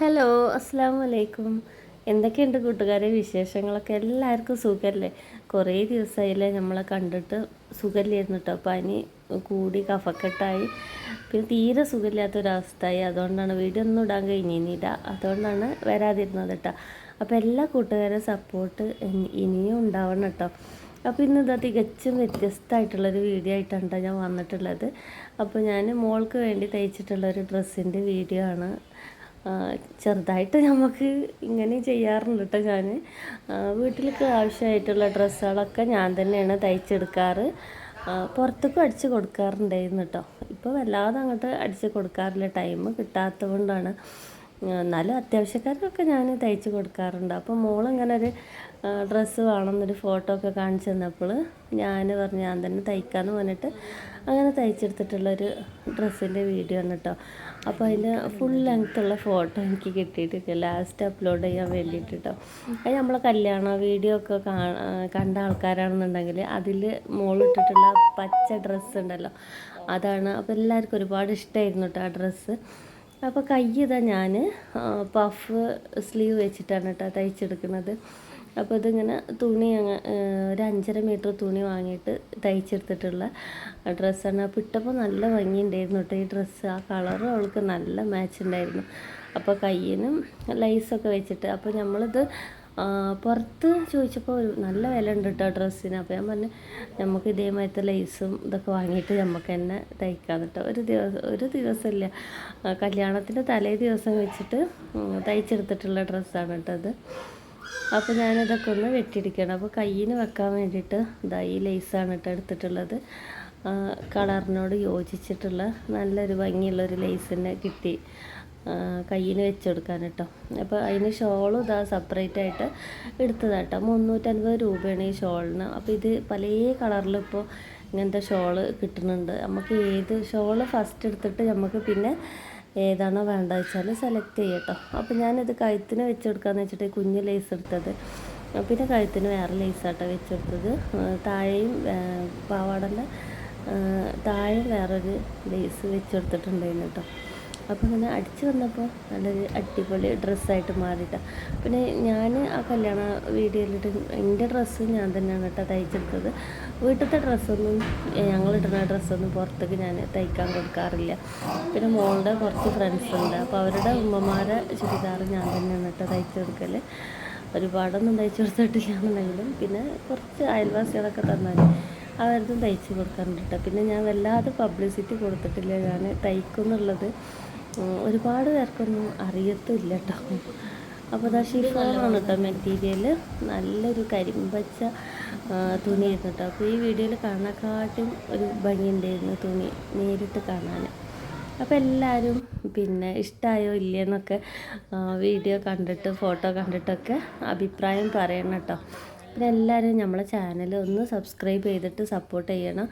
Hello അസ്സാം വലൈക്കും എന്തൊക്കെയുണ്ട് കൂട്ടുകാരെ വിശേഷങ്ങളൊക്കെ? എല്ലാവർക്കും സുഖമല്ലേ കുറേ ദിവസമായില്ലേ നമ്മളെ കണ്ടിട്ട് സുഖമില്ലായിരുന്നു കേട്ടോ പനി കൂടി കഫക്കെട്ടായി. പിന്നെ തീരെ സുഖമില്ലാത്തൊരവസ്ഥയായി. അതുകൊണ്ടാണ് വീഡിയോ ഒന്നും ഇടാൻ കഴിഞ്ഞില്ല അതുകൊണ്ടാണ് വരാതിരുന്നത് കേട്ടോ അപ്പോൾ എല്ലാ കൂട്ടുകാരെ സപ്പോർട്ട് ഇനിയും ഉണ്ടാവണം കേട്ടോ അപ്പോൾ ഇന്ന് ഇതാ തികച്ചും വ്യത്യസ്തമായിട്ടുള്ളൊരു വീഡിയോ ആയിട്ടാണ് ട്ടോ ഞാൻ വന്നിട്ടുള്ളത്. അപ്പോൾ ഞാൻ മോൾക്ക് വേണ്ടി തയ്ച്ചിട്ടുള്ളൊരു ഡ്രസ്സിന്റെ വീഡിയോ ആണ് ചെറുതായിട്ട് നമുക്ക് ഇങ്ങനെ ചെയ്യാറുണ്ട് കേട്ടോ ഞാൻ വീട്ടിലേക്ക് ആവശ്യമായിട്ടുള്ള ഡ്രസ്സുകളൊക്കെ ഞാൻ തന്നെയാണ് തയ്ച്ചെടുക്കാറ്. പുറത്തേക്കും അടിച്ച് കൊടുക്കാറുണ്ടായിരുന്നു കേട്ടോ ഇപ്പോൾ വല്ലാതെ അങ്ങോട്ട് അടിച്ച് കൊടുക്കാറില്ല. ടൈം കിട്ടാത്തത് കൊണ്ടാണ് എന്നാലും അത്യാവശ്യക്കാർക്കൊക്കെ ഞാൻ തയ്ച്ച് കൊടുക്കാറുണ്ട്. അപ്പോൾ മോളിങ്ങനെ ഒരു ഡ്രസ്സ് വേണം എന്നൊരു ഫോട്ടോ ഒക്കെ കാണിച്ചു തന്നപ്പോൾ ഞാൻ പറഞ്ഞു ഞാൻ തന്നെ തയ്ക്കാമെന്ന് പറഞ്ഞിട്ട് അങ്ങനെ തയ്ച്ചെടുത്തിട്ടുള്ളൊരു ഡ്രസ്സിന്റെ വീഡിയോ ആണ് കേട്ടോ അപ്പോൾ അതിന്റെ ഫുൾ ലെങ്ത്തുള്ള ഫോട്ടോ എനിക്ക് കിട്ടിയിട്ടില്ല. ലാസ്റ്റ് അപ്ലോഡ് ചെയ്യാൻ വേണ്ടിയിട്ട് കേട്ടോ അത് നമ്മളെ കല്യാണ വീഡിയോ ഒക്കെ കണ്ട ആൾക്കാരാണെന്നുണ്ടെങ്കിൽ അതിൽ മോളിട്ടിട്ടുള്ള പച്ച ഡ്രസ്സ് ഉണ്ടല്ലോ അതാണ്. അപ്പോൾ എല്ലാവർക്കും ഒരുപാട് ഇഷ്ടമായിരുന്നു കേട്ടോ ആ ഡ്രസ്സ് അപ്പോൾ കൈ ഞാൻ പഫ് സ്ലീവ് വെച്ചിട്ടാണ് കേട്ടോ തയ്ച്ചെടുക്കുന്നത്. അപ്പോൾ ഇതിങ്ങനെ തുണി ഒരു അഞ്ചര മീറ്റർ തുണി വാങ്ങിയിട്ട് തയ്ച്ചെടുത്തിട്ടുള്ള ഡ്രസ്സാണ്. അപ്പോൾ ഇട്ടപ്പോൾ നല്ല ഭംഗിയുണ്ടായിരുന്നു കേട്ടോ ഈ ഡ്രസ്സ്. ആ കളറും അവൾക്ക് നല്ല മാച്ച് ഉണ്ടായിരുന്നു. അപ്പോൾ കയ്യിനും ലൈസൊക്കെ വെച്ചിട്ട് അപ്പോൾ നമ്മളിത് പുറത്ത് ചോദിച്ചപ്പോൾ ഒരു നല്ല വില ഉണ്ട് കേട്ടോ ഡ്രസ്സിന്. അപ്പോൾ ഞാൻ പറഞ്ഞു നമുക്ക് ഇതേമാതിരത്തെ ലേസും ഇതൊക്കെ വാങ്ങിയിട്ട് നമുക്ക് തന്നെ തയ്ക്കാം കേട്ടോ ഒരു ദിവസം ഒരു ദിവസമില്ല കല്യാണത്തിന്റെ തലേ ദിവസം വെച്ചിട്ട് തയ്ച്ചെടുത്തിട്ടുള്ള ഡ്രസ്സാണ് കേട്ടോ അത് അപ്പോൾ ഞാനിതൊക്കെ ഒന്ന് വെട്ടിയിരിക്കണം അപ്പോൾ കയ്യിന് വെക്കാൻ വേണ്ടിയിട്ട് ഇതാ ഈ ലേസാണ് കേട്ടോ എടുത്തിട്ടുള്ളത്. കളറിനോട് യോജിച്ചിട്ടുള്ള നല്ലൊരു ഭംഗിയുള്ളൊരു ലേസിനെ കിട്ടി. കയ്യിൽ വെച്ച് കൊടുക്കാൻ കേട്ടോ അപ്പോൾ അതിന് ഷോളും ഇതാ സെപ്പറേറ്റ് ആയിട്ട് എടുത്തതാട്ടോ. മുന്നൂറ്റൻപത് രൂപയാണ് ഈ ഷോളിന്. അപ്പോൾ ഇത് പല കളറിലും ഇപ്പോൾ ഇങ്ങനത്തെ ഷോൾ കിട്ടുന്നുണ്ട്. നമുക്ക് ഏത് ഷോൾ ഫസ്റ്റ് എടുത്തിട്ട് നമുക്ക് പിന്നെ ഏതാണോ വേണ്ടത് വെച്ചാൽ സെലക്ട് ചെയ്യട്ടോ. അപ്പോൾ ഞാനിത് കഴുത്തിന് വെച്ച് കൊടുക്കാമെന്ന് വെച്ചിട്ട് കുഞ്ഞ് ലേസ് എടുത്തത്. പിന്നെ കഴുത്തിന് വേറെ ലേസാട്ടോ വെച്ചെടുത്തത്. താഴെയും പാവാടന്റെ താഴെ വേറൊരു ലേസ് വെച്ചെടുത്തിട്ടുണ്ടായിരുന്നു കേട്ടോ. അപ്പോൾ ഇങ്ങനെ അടിച്ച് വന്നപ്പോൾ നല്ലൊരു അടിപൊളി ഡ്രസ്സായിട്ട് മാറിയിട്ടാണ് പിന്നെ ഞാൻ ആ കല്യാണ വീഡിയോയിലിട്ട് എന്റെ ഡ്രസ്സ് ഞാൻ തന്നെയാണ് കേട്ടോ തയ്ച്ചെടുത്തത്. വീട്ടിലത്തെ ഡ്രസ്സൊന്നും ഞങ്ങളിടുന്ന ഡ്രസ്സൊന്നും പുറത്തേക്ക് ഞാൻ തയ്ക്കാൻ കൊടുക്കാറില്ല. പിന്നെ മോളുടെ കുറച്ച് ഫ്രണ്ട്സ് ഉണ്ട്. അപ്പോൾ അവരുടെ ഉമ്മമാരെ ചുരിദാർ ഞാൻ തന്നെയാണ് കേട്ടോ തയ്ച്ചെടുക്കൽ ഒരുപാടൊന്നും തയ്ച്ചു കൊടുത്തിട്ടില്ല എന്നുണ്ടെങ്കിലും പിന്നെ കുറച്ച് അയൽവാസികളൊക്കെ തന്നാൽ അവരതും തയ്ച്ച് കൊടുക്കാറുണ്ട് കേട്ടോ. പിന്നെ ഞാൻ വല്ലാതെ പബ്ലിസിറ്റി കൊടുത്തിട്ടില്ല. ഞാൻ തയ്ക്കുന്നുള്ളത് ഒരുപാട് പേർക്കൊന്നും അറിയത്തില്ല കേട്ടോ അപ്പോൾ അതാ ഷിഫോണാണ് കേട്ടോ മെറ്റീരിയൽ നല്ലൊരു കരിമ്പച്ച തുണിയായിരുന്നു കേട്ടോ അപ്പോൾ ഈ വീഡിയോയിൽ കാണാക്കാട്ടും ഒരു ഭംഗിയുണ്ടായിരുന്നു തുണി നേരിട്ട് കാണാൻ അപ്പോൾ എല്ലാവരും പിന്നെ ഇഷ്ടമായോ ഇല്ലയെന്നൊക്കെ വീഡിയോ കണ്ടിട്ട് ഫോട്ടോ കണ്ടിട്ടൊക്കെ അഭിപ്രായം പറയണം കേട്ടോ പിന്നെ എല്ലാവരും നമ്മളെ ചാനൽ ഒന്ന് സബ്സ്ക്രൈബ് ചെയ്തിട്ട് സപ്പോർട്ട് ചെയ്യണം.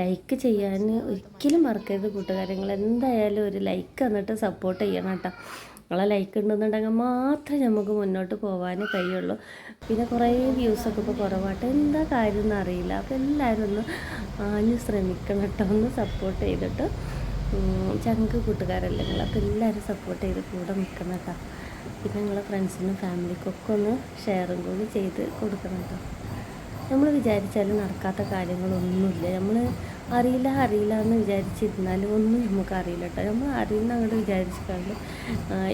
ലൈക്ക് ചെയ്യാൻ ഒരിക്കലും മറക്കരുത് കൂട്ടുകാരങ്ങൾ എന്തായാലും ഒരു ലൈക്ക് എന്നിട്ട് സപ്പോർട്ട് ചെയ്യണം കേട്ടോ. നിങ്ങളെ ലൈക്ക് ഉണ്ടെന്നുണ്ടെങ്കിൽ മാത്രമേ നമുക്ക് മുന്നോട്ട് പോകാൻ കഴിയുള്ളൂ. പിന്നെ കുറേ വ്യൂസൊക്കെ ഇപ്പോൾ കുറവായിട്ട് എന്താ കാര്യം എന്നറിയില്ല അപ്പോൾ എല്ലാവരും ഒന്ന് ആഞ്ഞ് ശ്രമിക്കണം കേട്ടോ. ഒന്ന് സപ്പോർട്ട് ചെയ്തിട്ട്. ചങ്ക് കൂട്ടുകാരല്ലേ നിങ്ങൾ? അപ്പോൾ എല്ലാവരും സപ്പോർട്ട് ചെയ്ത് കൂടെ നിൽക്കണം കേട്ടോ. പിന്നെ നിങ്ങളെ ഫ്രണ്ട്സിനും ഫാമിലിക്കൊക്കെ ഒന്ന് ഷെയറും കൂടി ചെയ്ത് കൊടുക്കണം കേട്ടോ നമ്മൾ വിചാരിച്ചാലും നടക്കാത്ത കാര്യങ്ങളൊന്നുമില്ല. നമ്മൾ അറിയില്ല അറിയില്ല എന്ന് വിചാരിച്ചിരുന്നാലും ഒന്നും നമുക്ക് അറിയില്ല കേട്ടോ നമ്മൾ അറിയുന്ന അങ്ങോട്ട് വിചാരിച്ചിട്ടുണ്ട്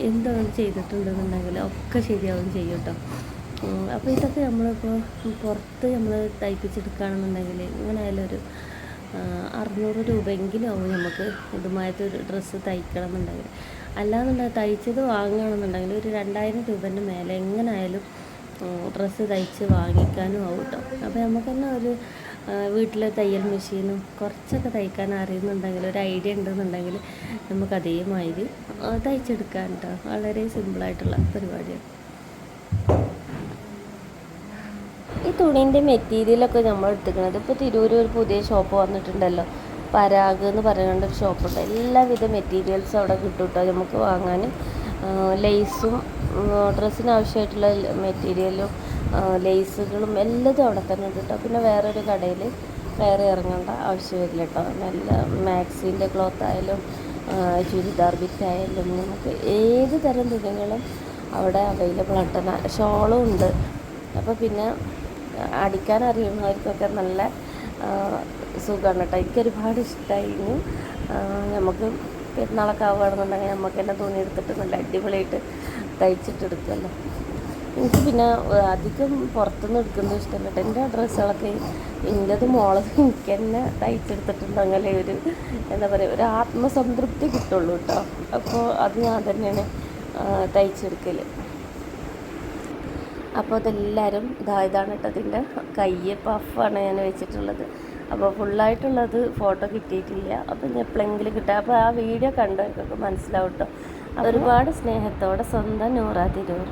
എന്താണ് ചെയ്തിട്ടുണ്ടെന്നുണ്ടെങ്കിൽ ഒക്കെ ശരിയാവും ചെയ്യും കേട്ടോ അപ്പോൾ ഇതൊക്കെ നമ്മളിപ്പോൾ പുറത്ത് നമ്മൾ തയ്പ്പിച്ചെടുക്കുകയാണെന്നുണ്ടെങ്കിൽ ഇങ്ങനെ ആയാലൊരു അറുന്നൂറ് രൂപയെങ്കിലും ആവും നമുക്ക് ഇതുമായിട്ട് ഒരു ഡ്രസ്സ് തയ്ക്കണം എന്നുണ്ടെങ്കിൽ അല്ലാന്നുണ്ടെങ്കിൽ തയ്ച്ചത് വാങ്ങണമെന്നുണ്ടെങ്കിൽ ഒരു രണ്ടായിരം രൂപേന്റെ മേലെ എങ്ങനെയായാലും ഡ്രസ്സ് തയ്ച്ച് വാങ്ങിക്കാനും ആവും കേട്ടോ അപ്പോൾ നമുക്ക് തന്നെ ഒരു വീട്ടിലെ തയ്യൽ മെഷീനും കുറച്ചൊക്കെ തയ്ക്കാൻ അറിയുന്നുണ്ടെങ്കിൽ ഒരു ഐഡിയ ഉണ്ടെന്നുണ്ടെങ്കിൽ നമുക്ക് അതേമാതിരി തയ്ച്ചെടുക്കാൻ കേട്ടോ വളരെ സിമ്പിളായിട്ടുള്ള പരിപാടിയാണ് ഈ തുണീന്റെ മെറ്റീരിയലൊക്കെ നമ്മൾ എടുത്തിരിക്കുന്നത്. ഇപ്പോൾ തിരൂർ പുതിയ ഷോപ്പ് വന്നിട്ടുണ്ടല്ലോ. പരാഗ് എന്ന് പറയുന്ന ഒരു ഷോപ്പുണ്ട് എല്ലാവിധ മെറ്റീരിയൽസ് അവിടെ കിട്ടും കേട്ടോ നമുക്ക് വാങ്ങാനും ലേസും ഡ്രസ്സിന് ആവശ്യമായിട്ടുള്ള മെറ്റീരിയലും ലേസുകളും എല്ലാതും അവിടെ തന്നെ ഉണ്ട് കേട്ടോ പിന്നെ വേറൊരു കടയിൽ വേറെ ഇറങ്ങേണ്ട ആവശ്യം വരില്ല കേട്ടോ നല്ല മാക്സിന്റെ ക്ലോത്ത് ആയാലും ചുരിദാർ ബിറ്റായാലും നമുക്ക് ഏത് തരം തുണികളും അവിടെ അവൈലബിൾ ആണ് ഷോളും ഉണ്ട്. അപ്പോൾ പിന്നെ അടിക്കാൻ അറിയുന്നവർക്കൊക്കെ നല്ല സുഖമാണ് കേട്ടോ. എനിക്കൊരുപാട് ഇഷ്ടമായിരുന്നു നമുക്ക് പെരുന്നാളൊക്കെ ആവുകയാണെന്നുണ്ടെങ്കിൽ നമുക്ക് തന്നെ തുണി എടുത്തിട്ട് നല്ല അടിപൊളിയായിട്ട് തയ്ച്ചിട്ടെടുക്കുമല്ലോ. എനിക്ക് പിന്നെ അധികം പുറത്തുനിന്ന് എടുക്കുന്നത് ഇഷ്ടമല്ല കേട്ടോ. എന്റെ ഡ്രസ്സുകളൊക്കെ എന്റെത് മോളത് എനിക്ക് തന്നെ തയ്ച്ചെടുത്തിട്ടുണ്ടെങ്കിലേ ഒരു എന്താ പറയുക ഒരു ആത്മസംതൃപ്തി കിട്ടുള്ളൂ കേട്ടോ. അപ്പോൾ അത് ഞാൻ തന്നെയാണ് തയ്ച്ചെടുക്കൽ അപ്പോൾ അതെല്ലാവരും ഇതാ ഇതാണ് കേട്ടോ അതിന്റെ കൈ പഫാണ് ഞാൻ വെച്ചിട്ടുള്ളത്. അപ്പോൾ ഫുള്ളായിട്ടുള്ളത് ഫോട്ടോ കിട്ടിയിട്ടില്ല. അപ്പോൾ ഇനി എപ്പോഴെങ്കിലും കിട്ടുക അപ്പോൾ ആ വീഡിയോ കണ്ടവർക്കൊക്കെ മനസ്സിലാവും കേട്ടോ. ഒരുപാട് സ്നേഹത്തോടെ സ്വന്തം നൂറാ തിരൂർ